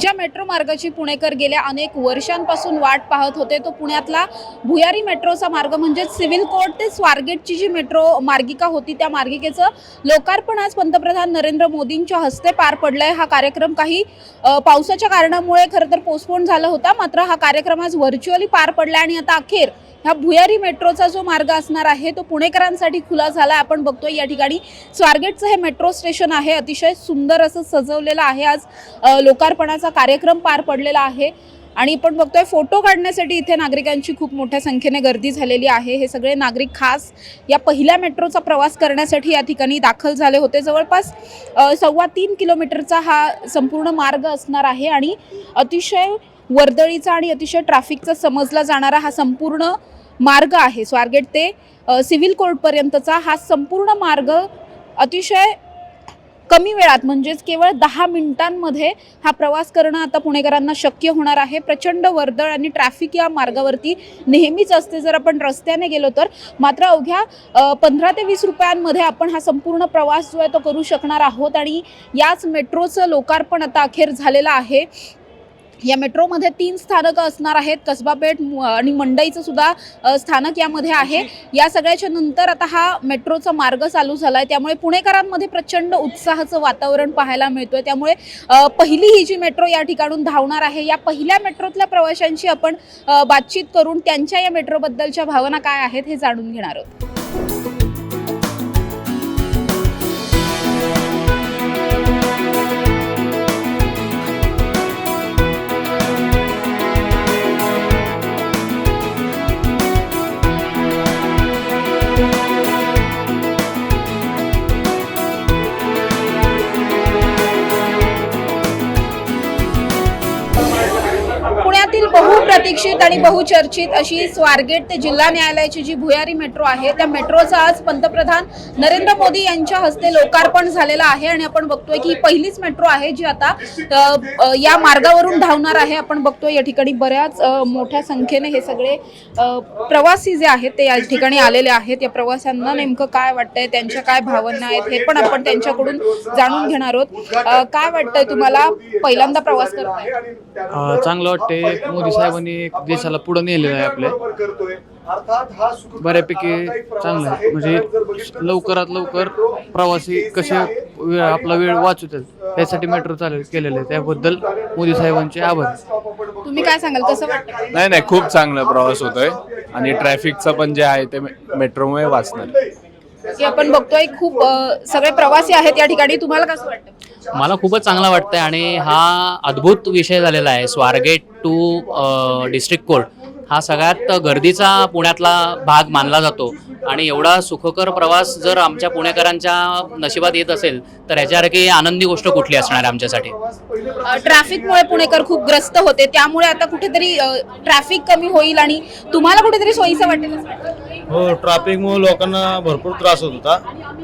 ज्या मेट्रो मार्गाची पुणेकर गेल्या अनेक वर्षांपासून वाट पाहत होते तो पुण्यातला भुयारी मेट्रोचा मार्ग म्हणजेच सिव्हिल कोर्ट ते स्वारगेटची जी मेट्रो मार्गिका होती त्या मार्गिकेचं लोकार्पण आज पंतप्रधान नरेंद्र मोदींच्या हस्ते पार पडलंय. हा कार्यक्रम काही पावसाच्या कारणामुळे खरं तर पोस्टपोन झाला होता मात्र हा कार्यक्रम आज व्हर्च्युअली पार पडला आणि आता अखेर ह्या भुयारी मेट्रोचा जो मार्ग असणार आहे तो पुणेकरांसाठी खुला झाला. आपण बघतोय या ठिकाणी स्वारगेटचं हे मेट्रो स्टेशन आहे. अतिशय सुंदर असं सजवलेलं आहे. आज लोकार्पणाचा कार्यक्रम पार पडलेला आहे. आणि आपण बघतोय फोटो काढण्यासाठी इथे नागरिकांची खूप मोठ्या संख्येने गर्दी झालेली आहे. हे सगळे नागरिक खास या पहिल्या मेट्रोचा प्रवास करण्यासाठी या ठिकाणी दाखल झाले होते. जवळपास सव्वा तीन किलोमीटरचा हा संपूर्ण मार्ग असणार आहे. आणि अतिशय वर्दळीचा आणि अतिशय ट्रॅफिकचा समजला जाणारा हा संपूर्ण मार्ग आहे स्वारगेट ते सिव्हिल कोर्टपर्यंतचा हा संपूर्ण मार्ग अतिशय कमी वेळात म्हणजेच केवळ दहा मिनिटांमध्ये हा प्रवास करणं आता पुणेकरांना शक्य होणार आहे. प्रचंड वर्दळ आणि ट्रॅफिक या मार्गावरती नेहमीच असते. जर आपण रस्त्याने गेलो तर मात्र अवघ्या पंधरा ते वीस रुपयांमध्ये आपण हा संपूर्ण प्रवास जो आहे तो करू शकणार आहोत. आणि याच मेट्रोचं लोकार्पण आता अखेर झालेलं आहे. या मेट्रोमध्ये तीन स्थानकं असणार आहेत. कसबा पेठ आणि मंडईचं सुद्धा स्थानक यामध्ये आहे. या सगळ्याच्या नंतर आता हा मेट्रोचा मार्ग चालू झाला आहे त्यामुळे पुणेकरांमध्ये प्रचंड उत्साहाचं वातावरण पाहायला मिळतोय. त्यामुळे पहिली ही जी मेट्रो या ठिकाणून धावणार आहे या पहिल्या मेट्रोतल्या प्रवाशांशी आपण बातचीत करून त्यांच्या या मेट्रोबद्दलच्या भावना काय आहेत हे जाणून घेणार आहोत. बहुप्रतीक्षित आणि बहुचर्चित अशी स्वारगेट ते जिल्हा न्यायालयाची जी भुयारी मेट्रो आहे त्या मेट्रोचं आज पंतप्रधान नरेंद्र मोदी यांच्या हस्ते लोकार्पण झालेलं आहे आणि आपण बघतोय की ही पहिलीच मेट्रो आहे जी आता या मार्गावरून धावणार आहे. आपण बघतोय या ठिकाणी बऱ्याच मोठ्या संख्येने हे सगळे प्रवासी जे आहेत ते या ठिकाणी आलेले आहेत. या प्रवाशांना नेमकं काय वाटतंय त्यांच्या काय भावना आहेत हे पण आपण त्यांच्याकडून जाणून घेणार आहोत. काय वाटतंय तुम्हाला पहिल्यांदा प्रवास करताय? चांगलं वाटतंय. मोदी साहेबांनी एक देशाला पुढे नेलेलं आहे आपल्या बऱ्यापैकी चांगलं आहे. म्हणजे लवकरात लवकर प्रवासी कसे वेळ आपला वेळ वाचवतात त्यासाठी मेट्रो चालू केलेलं आहे. त्याबद्दल मोदी साहेबांचे आभार. तुम्ही काय सांगाल? कसं वाटतं? नाही नाही खूप चांगला प्रवास होतोय. आणि ट्रॅफिकचं पण जे आहे ते मेट्रोमुळे वाचणार. की आपण बघतोय. खूप सगळे प्रवासी आहेत या ठिकाणी. तुम्हाला कसं वाटतं? मला खूपच चांगला वाटतंय आणि हा अद्भुत विषय झालेला आहे. Swargate to district court. हा सगळ्यात गर्दीचा पुण्यातला भाग मानला जातो. आणि एवढा सुखकर प्रवास जर आमच्या पुणेकरांच्या नशिबात येत असेल तर ह्याच्यासारखी आनंदी गोष्ट कुठली असणार आहे आमच्यासाठी? ट्रॅफिकमुळे पुणेकर खूप ग्रस्त होते. त्यामुळे आता कुठेतरी ट्रॅफिक कमी होईल आणि तुम्हाला कुठेतरी सोयीचं वाटेल. हो ट्रॅफिकमुळे लोकांना भरपूर त्रास होत होता.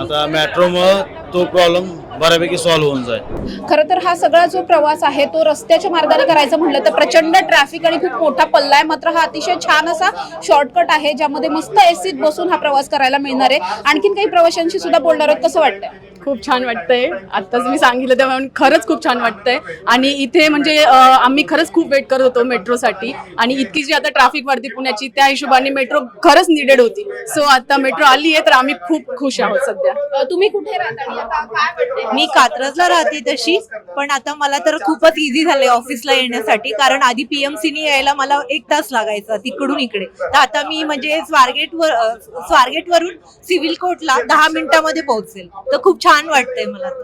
आता मेट्रोमुळं तो प्रॉब्लेम बऱ्यापैकी सॉल्व्ह होऊन जाईल. खरं तर हा सगळा जो प्रवास आहे तो रस्त्याच्या मार्गाने करायचा म्हटलं तर प्रचंड ट्रॅफिक आणि खूप मोठा पल्ला आहे. मात्र हा अतिशय छान असा शॉर्टकट आहे ज्यामध्ये मस्त एसीत बसून हा प्रवास करायला मिळणार आहे. आणखीन काही प्रवाशांशी सुद्धा बोलणार आहोत कसं वाटतं खूप छान वाटतंय. आत्ताच मी सांगितलं त्यामुळे खरंच खूप छान वाटतंय. आणि इथे म्हणजे आम्ही खरंच खूप वेट करत होतो मेट्रोसाठी. आणि इतकी जी आता ट्रॅफिक वाढती पुण्याची त्या हिशोबाने मेट्रो खरंच निडेड होती. सो आता मेट्रो आली आहे तर आम्ही खूप खुश आहोत सध्या. तुम्ही कुठे राहता? आणि आता काय वाटतंय? मी कात्रजला राहते तशी पण आता मला तर खूपच इझी झालंय ऑफिसला येण्यासाठी. कारण आधी पीएमसीनी यायला मला एक तास लागायचा तिकडून इकडे. तर आता मी म्हणजे स्वारगेट वर स्वारगेट वरून सिव्हिल कोर्टला दहा मिनिटामध्ये पोहोचेल. तर खूप छान वाटतंय मला तर.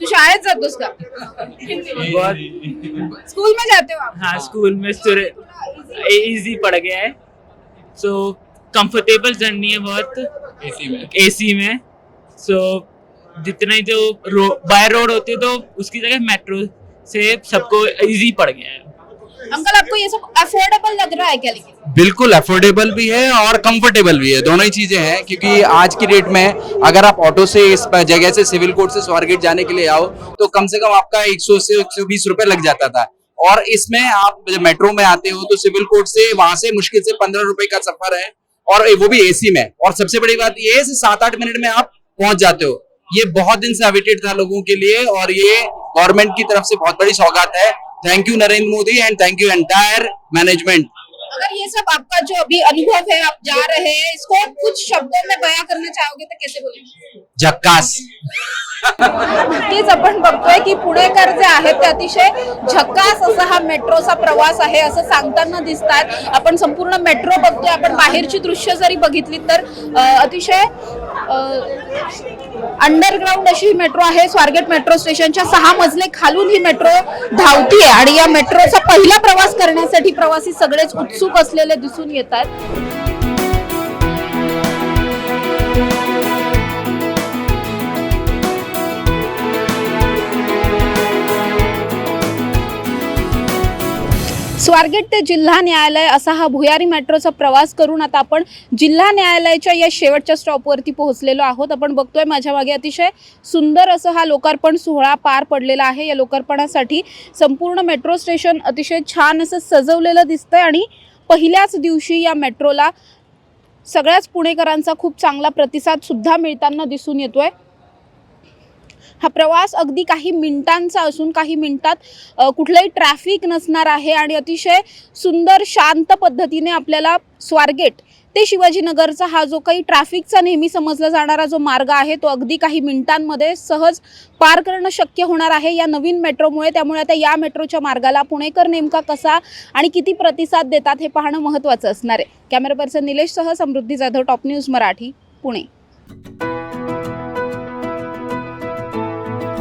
तू शाळेत जातोस का? स्कूल में जाते हो आप? हाँ स्कूल में इजी पड़ गया है. सो कंफर्टेबल जर्नी है बहुत. एसी में. एसी में. सो जितने जो बाय रोड होते तो उसकी जगह मेट्रो से सबको इजी पड़ गया है. अंकल, आपको ये सब अफोर्डेबल लग रहा है क्या लेकिन? बिल्कुल अफोर्डेबल भी है और कंफर्टेबल भी है। दोनों ही चीज़ें हैं, क्योंकि आज की डेट में अगर आप ऑटो से इस जगह से सिविल कोर्ट से स्वारगेट जाने के लिए आओ तो कम से कम आपका 100 से 120 रुपए लग जाता था। और इसमें आप मेट्रो में आते हो तो सिविल कोर्ट से वहाँ से मुश्किल से पंद्रह रुपए का सफ़र है, और वो भी एसी में। और सबसे बड़ी बात ये है सात आठ मिनट में आप पहुँच जाते हो। ये बहुत दिन से अवेटेड था लोगों के लिए, और ये गवर्नमेंट की तरफ़ से बहुत बड़ी सौगात है। Thank you Narendra Modi and thank you entire management अगर ये सब आपका जो अभी अनुभव है आप जा रहे हैं इसको कुछ शब्दों में बयां करना चाहोगे तो कैसे बोलेंगे? झक्कास। नक्कीच आपण बघतोय की पुणेकर जे आहेत ते अतिशय झकास असा हा मेट्रोचा प्रवास आहे असं सांगताना दिसतात. आपण संपूर्ण मेट्रो बघतोय आपण बाहेरची दृश्य जरी बघितली तर अतिशय अंडरग्राऊंड अशी ही मेट्रो आहे. स्वारगेट मेट्रो स्टेशनच्या सहा मजले खालून ही मेट्रो धावतीये आणि या मेट्रोचा पहिला प्रवास करण्यासाठी प्रवासी सगळेच उत्सुक असलेले दिसून येत आहेत. स्वारगेट ते जिल्हा न्यायालय असा हा भुयारी मेट्रोचा प्रवास करून आता आपण जिल्हा न्यायालयाच्या या शेवटच्या स्टॉपवरती पोहोचलेलो आहोत. आपण बघतोय माझ्या मागे अतिशय सुंदर असं हा लोकार्पण सोहळा पार पडलेला आहे. या लोकार्पणासाठी संपूर्ण मेट्रो स्टेशन अतिशय छान असं सजवलेलं दिसतंय आणि पहिल्याच दिवशी या मेट्रोला सगळ्याच पुणेकरांचा खूप चांगला प्रतिसाद सुद्धा मिळताना दिसून येतोय. हा प्रवास अगदी काही मिनिटांचा असून काही मिनिटात कुठलंही ट्रॅफिक नसणार आहे आणि अतिशय सुंदर शांत पद्धतीने आपल्याला स्वारगेट ते शिवाजीनगरचा हा जो काही ट्रॅफिकचा नेहमी समजला जाणारा जो मार्ग आहे तो अगदी काही मिनिटांमध्ये सहज पार करणं शक्य होणार आहे या नवीन मेट्रोमुळे. त्यामुळे आता या मेट्रोच्या मार्गाला पुणेकर नेमका कसा आणि किती प्रतिसाद देतात हे पाहणं महत्त्वाचं असणार आहे. कॅमेरा पर्सन निलेशसह समृद्धी जाधव टॉप न्यूज मराठी पुणे.